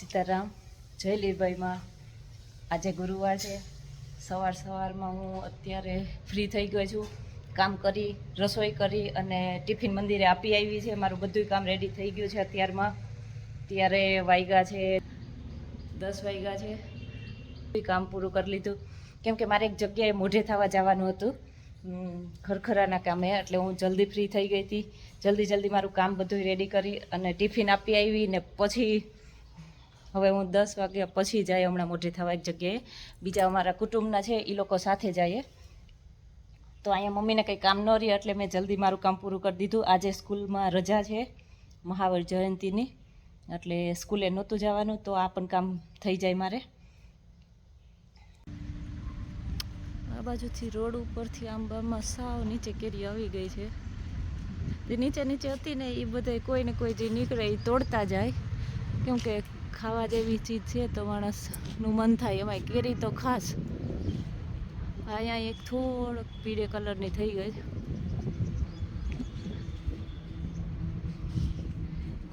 સીતારામ જય લીરબાઈમાં આજે ગુરુવાર છે. સવાર સવારમાં હું અત્યારે ફ્રી થઈ ગઈ છું. કામ કરી, રસોઈ કરી અને ટિફિન મંદિરે આપી આવી છે. મારું બધું કામ રેડી થઈ ગયું છે અત્યારમાં. ત્યારે વાગ્યા છે, દસ વાગ્યા છે. કામ પૂરું કરી લીધું. કેમ કે મારે એક જગ્યાએ મોઢે થવા જવાનું હતું. ખરખરાના કામે, એટલે હું જલ્દી ફ્રી થઈ ગઈ હતી. જલ્દી જલ્દી મારું કામ બધું રેડી કરી અને ટિફિન આપી આવી ને પછી હવે હું દસ વાગ્યા પછી જાય હમણાં મોઢે થવા એક જગ્યાએ. બીજા અમારા કુટુંબના છે એ લોકો સાથે જઈએ તો અહીંયા મમ્મીને કંઈ કામ ન રહે એટલે મેં જલ્દી મારું કામ પૂરું કરી દીધું. આજે સ્કૂલમાં રજા છે, મહાવર જયંતીની. એટલે સ્કૂલે નહોતું જવાનું, તો આ પણ કામ થઈ જાય મારે. આ બાજુથી રોડ ઉપરથી આંબામાં સાવ નીચે કેરી આવી ગઈ છે. જે નીચે નીચે હતી ને એ બધા કોઈ ને કોઈ જે નીકળે એ તોડતા જાય. કેમ કે ખાવા જેવી ચીજ છે તો માણસનું મન થાય એમાં. કેરી તો ખાસ. અહીંયા એક થોડોક પીળે કલરની થઈ ગઈ.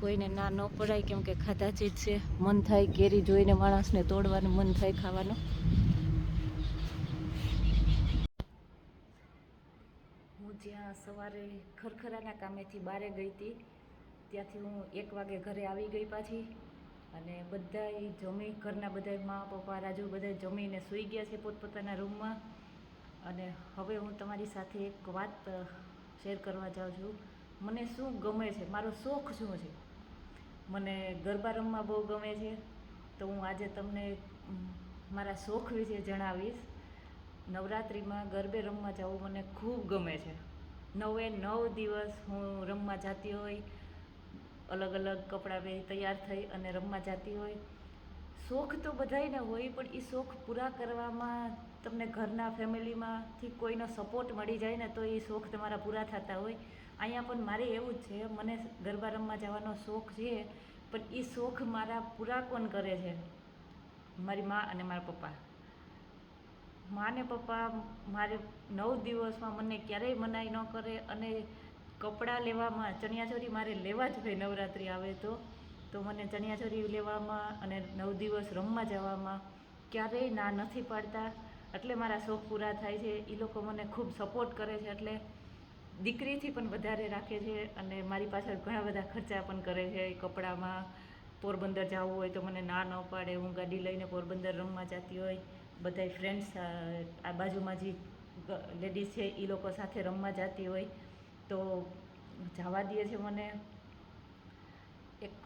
કોઈને ના ન પડાય કેમ કે ખાધા ચીજ છે. મન થાય કેરી જોઈને માણસને તોડવાનું, મન થાય ખાવાનું. હું જ્યાં સવારે ખરખરાના કામેથી બારે ગઈ હતી ત્યાંથી હું એક વાગે ઘરે આવી ગઈ પાછી. અને બધાએ જમી, ઘરના બધા મા પપ્પા, રાજુ બધા જમીને સૂઈ ગયા છે પોતપોતાના રૂમમાં. અને હવે હું તમારી સાથે એક વાત શેર કરવા જાઉં છું. મને શું ગમે છે? મારો શોખ શું છે? મને ગરબા રમવા બહુ ગમે છે. તો હું આજે તમને મારા શોખ વિશે જણાવીશ. નવરાત્રિમાં ગરબે રમવા જવું મને ખૂબ ગમે છે. નવે નવ દિવસ હું રમવા જતી હોય. અલગ અલગ કપડાં પહેરી તૈયાર થઈ અને રમવા જતી હોય. શોખ તો બધાને હોય, પણ એ શોખ પૂરા કરવામાં તમને ઘરના ફેમિલીમાંથી કોઈનો સપોર્ટ મળી જાય ને તો એ શોખ તમારા પૂરા થતા હોય. અહીંયા પણ મારે એવું જ છે, મને ગરબા રમવા જવાનો શોખ છે, પણ એ શોખ મારા પૂરા કોણ કરે છે? મારી મા અને મારા પપ્પા. મા ને પપ્પા મારે નવ દિવસમાં મને ક્યારેય મનાઈ ન કરે અને કપડાં લેવામાં ચણિયાચોળી મારે લેવા જ હોય, નવરાત્રિ આવે તો. તો મને ચણિયાચોળી લેવામાં અને નવ દિવસ રમવા જવામાં ક્યારેય ના નથી પાડતા. એટલે મારા શોખ પૂરા થાય છે. એ લોકો મને ખૂબ સપોર્ટ કરે છે. એટલે દીકરીથી પણ વધારે રાખે છે અને મારી પાછળ ઘણા બધા ખર્ચા પણ કરે છે કપડામાં. પોરબંદર જવું હોય તો મને ના ન પાડે. હું ગાડી લઈને પોરબંદર રમવા જતી હોય. બધાય ફ્રેન્ડ્સ આ બાજુમાં જે લેડીઝ છે એ લોકો સાથે રમવા જતી હોય. તો જવા દે છે મને. એક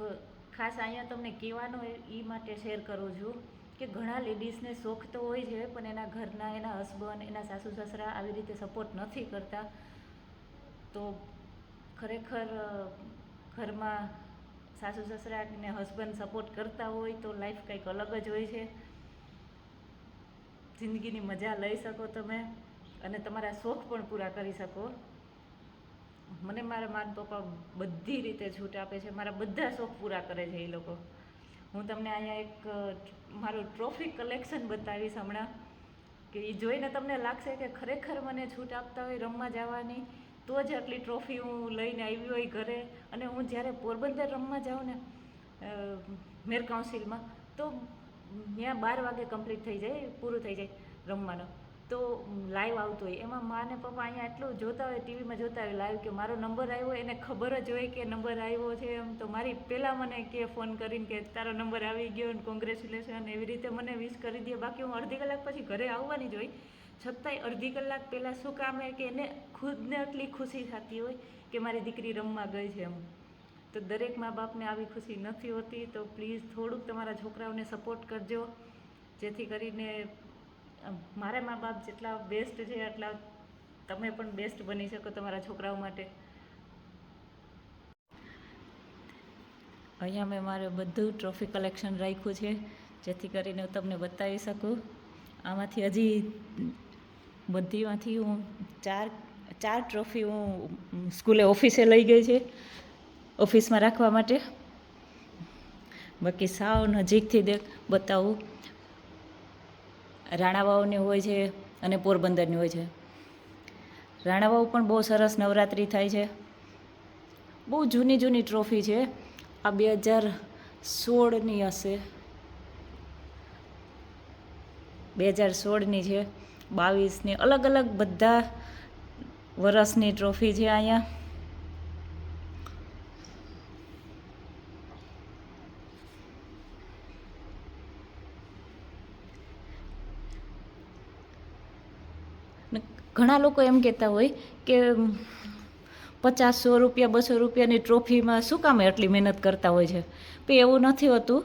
ખાસ અહીંયા તમને કહેવાનું એ માટે શેર કરું છું કે ઘણા લેડીઝને શોખ તો હોય છે, પણ એના ઘરના, એના હસબન્ડ, એના સાસુ સસરા આવી રીતે સપોર્ટ નથી કરતા. તો ખરેખર ઘરમાં સાસુ સસરા ને હસબન્ડ સપોર્ટ કરતા હોય તો લાઈફ કંઈક અલગ જ હોય છે. જિંદગીની મજા લઈ શકો તમે અને તમારા શોખ પણ પૂરા કરી શકો. મને મારા મારા પપ્પા બધી રીતે છૂટ આપે છે. મારા બધા શોખ પૂરા કરે છે એ લોકો. હું તમને અહીંયા એક મારું ટ્રોફી કલેક્શન બતાવીશ હમણાં, કે એ જોઈને તમને લાગશે કે ખરેખર મને છૂટ આપતા હોય રમવા જવાની, તો જ આટલી ટ્રોફી હું લઈને આવી હોય ઘરે. અને હું જ્યારે પોરબંદર રમવા જાઉં ને મેર કાઉન્સિલમાં તો ત્યાં બાર વાગે કમ્પ્લીટ થઈ જાય, પૂરું થઈ જાય રમવાનું. તો લાઈવ આવતો હોય. એમાં મા ને પપ્પા અહીંયા એટલું જોતા હોય, ટીવીમાં જોતા હોય લાઈવ કે મારો નંબર આવ્યો, એને ખબર જ હોય કે નંબર આવ્યો છે એમ. તો મારી પહેલાં મને કે ફોન કરીને કે તારો નંબર આવી ગયો ને કોંગ્રેચ્યુલેશન એવી રીતે મને વિશ કરી દે. બાકી હું અડધી કલાક પછી ઘરે આવવાની જ હોય. છતાંય અડધી કલાક પહેલાં શું કામ કે એને ખુદને આટલી ખુશી થતી હોય કે મારી દીકરી રમવા ગઈ છે એમ. તો દરેક મા બાપને આવી ખુશી નથી હોતી. તો પ્લીઝ થોડુંક તમારા છોકરાઓને સપોર્ટ કરજો. જેથી કરીને મારા મા બાપ જેટલા બેસ્ટ છે એટલા તમે પણ બેસ્ટ બની શકો તમારા છોકરાઓ માટે. અહીંયા મેં મારે બધું ટ્રોફી કલેક્શન રાખ્યું છે, જેથી કરીને હું તમને બતાવી શકું. આમાંથી હજી બધીમાંથી હું ચાર ચાર ટ્રોફી હું સ્કૂલે ઓફિસે લઈ ગઈ છે ઓફિસમાં રાખવા માટે. બાકી સાવ નજીકથી દેખ, બતાવું. રાણાવાવની હોય છે અને પોરબંદરની હોય છે. રાણાવાવ પણ બહુ સરસ નવરાત્રિ થાય છે. બહુ જૂની જૂની ટ્રોફી છે. આ બે હજાર સોળની હશે. બે હજાર સોળની છે. બાવીસની અલગ અલગ બધા વરસની ટ્રોફી છે અહીંયા ને ઘણા લોકો એમ કહેતા હોય કે પચાસ સો રૂપિયા, બસો રૂપિયાની ટ્રોફીમાં શું કામ એટલી મહેનત કરતા હોય છે? પણ એવું નથી હોતું.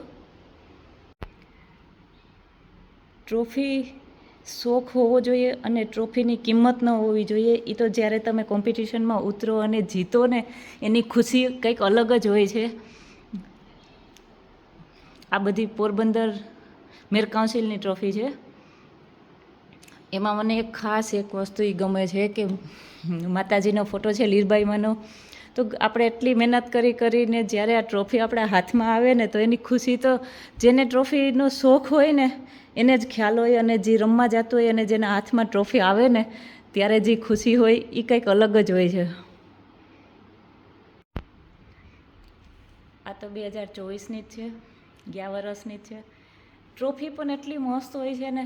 ટ્રોફી શોખ હોવો જોઈએ અને ટ્રોફીની કિંમત ન હોવી જોઈએ. એ તો જ્યારે તમે કોમ્પિટિશનમાં ઉતરો અને જીતો ને, એની ખુશી કંઈક અલગ જ હોય છે. આ બધી પોરબંદર મેર કાઉન્સિલની ટ્રોફી છે. એમાં મને એક ખાસ એક વસ્તુ એ ગમે છે કે માતાજીનો ફોટો છે લીરબાઈમાંનો, તો આપણે એટલી મહેનત કરી કરીને જ્યારે આ ટ્રોફી આપણા હાથમાં આવે ને, તો એની ખુશી તો જેને ટ્રોફીનો શોખ હોય ને, એને જ ખ્યાલ હોય અને જે રમવા જતો હોય અને જેના હાથમાં ટ્રોફી આવે ને, ત્યારે જે ખુશી હોય એ કંઈક અલગ જ હોય છે. આ તો બે હજાર ચોવીસની જ છે, ગયા વર્ષની જ છે. ટ્રોફી પણ એટલી મસ્ત હોય છે ને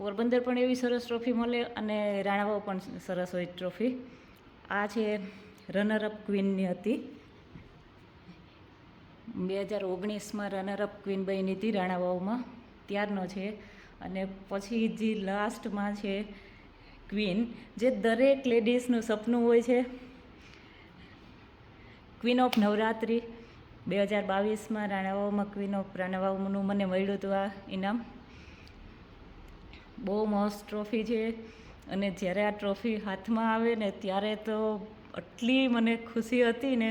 પોરબંદર પણ એવી સરસ ટ્રોફી મળે અને રાણાવાવ પણ સરસ હોય ટ્રોફી આ છે રનરઅપ ક્વીનની હતી. બે હજાર ઓગણીસમાં રનરઅપ ક્વીન બની હતી રાણાવાવમાં. ત્યારનો છે. અને પછી જે લાસ્ટમાં છે ક્વીન જે દરેક લેડીઝનું સપનું હોય છે. ક્વીન ઓફ નવરાત્રિ બે હજાર બાવીસમાં રાણાવાવમાં ક્વીન ઓફ રાણાવાવનું મને મળ્યું હતું આ ઇનામ. બહુ મસ્ત ટ્રોફી છે. અને જ્યારે આ ટ્રોફી હાથમાં આવે ને ત્યારે તો આટલી મને ખુશી હતી ને.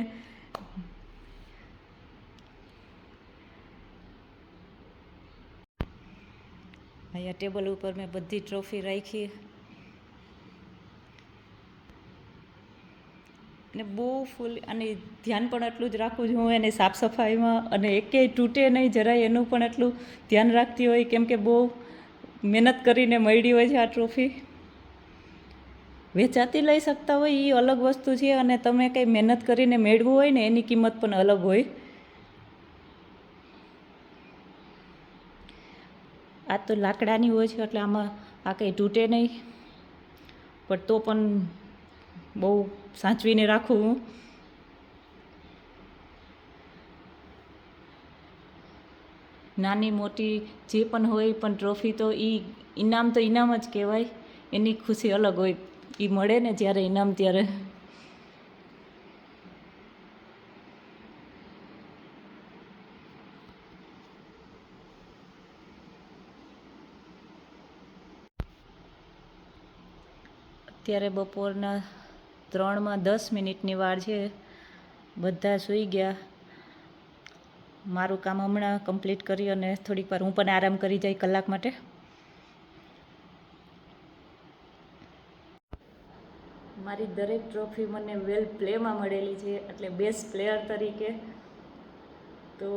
અહીંયા ટેબલ ઉપર મેં બધી ટ્રોફી રાખી. ને બહુ ફૂલ, અને ધ્યાન પણ એટલું જ રાખું છું હું એને સાફ સફાઈમાં અને એકેય તૂટે નહીં જરાય, એનું પણ એટલું ધ્યાન રાખતી હોય, કેમ કે બહુ મહેનત કરીને મળી હોય છે આ ટ્રોફી વેચાતી લઈ શકતા હોય એ અલગ વસ્તુ છે અને તમે કંઈ મહેનત કરીને મેળવું હોય ને એની કિંમત પણ અલગ હોય. આ તો લાકડાની હોય છે એટલે આમાં આ કંઈ તૂટે નહીં. પણ તો પણ બહુ સાચવીને રાખું નાની મોટી જે પણ હોય પણ ટ્રોફી તો એ ઇનામ તો ઇનામ જ કહેવાય. એની ખુશી અલગ હોય. એ મળે ને જ્યારે ઇનામ ત્યારે. અત્યારે બપોરના ત્રણમાં દસ મિનિટની વાર છે. બધા સૂઈ ગયા. મારું કામ હમણાં કમ્પ્લીટ કરી અને થોડીક વાર હું પણ આરામ કરી જાય કલાક માટે. મારી દરેક ટ્રોફી મને વેલ પ્લેમાં મળેલી છે, એટલે બેસ્ટ પ્લેયર તરીકે. તો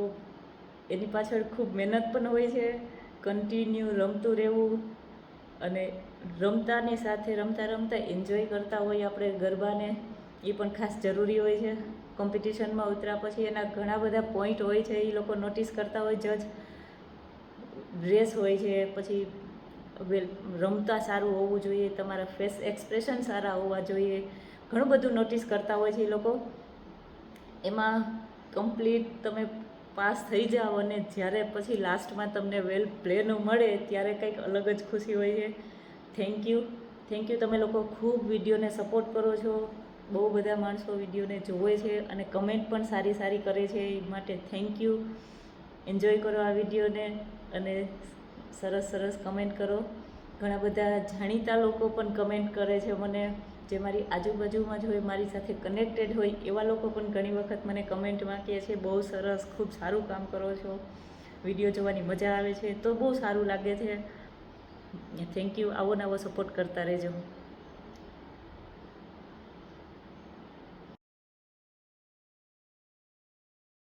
એની પાછળ ખૂબ મહેનત પણ હોય છે કન્ટિન્યુ રમતું રહેવું અને રમતાની સાથે રમતા રમતા એન્જોય કરતા હોય આપણે ગરબાને, એ પણ ખાસ જરૂરી હોય છે. કોમ્પિટિશનમાં ઉતર્યા પછી એના ઘણા બધા પોઈન્ટ હોય છે, એ લોકો નોટિસ કરતા હોય જજ ડ્રેસ હોય છે, પછી વેલ, રમતા સારું હોવું જોઈએ, તમારા ફેસ એક્સપ્રેશન સારા હોવા જોઈએ, ઘણું બધું નોટિસ કરતા હોય છે એ લોકો. એમાં કમ્પ્લીટ તમે પાસ થઈ જાઓ અને જ્યારે પછી લાસ્ટમાં તમને વેલ પ્લેનું મળે, ત્યારે કંઈક અલગ જ ખુશી હોય છે. થેન્ક યુ થેન્ક યુ તમે લોકો ખૂબ વિડીયોને સપોર્ટ કરો છો. બહુ બધા માણસો વિડીયોને જોવે છે અને કમેન્ટ પણ સારી સારી કરે છે એ માટે થેન્ક યુ એન્જોય કરો આ વિડીયોને અને સરસ સરસ કમેન્ટ કરો. ઘણા બધા જાણીતા લોકો પણ કમેન્ટ કરે છે મને, જે મારી આજુબાજુમાં જ હોય, મારી સાથે કનેક્ટેડ હોય, એવા લોકો પણ ઘણી વખત મને કમેન્ટમાં કહે છે, બહુ સરસ, ખૂબ સારું કામ કરો છો. વીડિયો જોવાની મજા આવે છે. તો બહુ સારું લાગે છે. થેન્ક યુ આવો નવો સપોર્ટ કરતા રહેજો.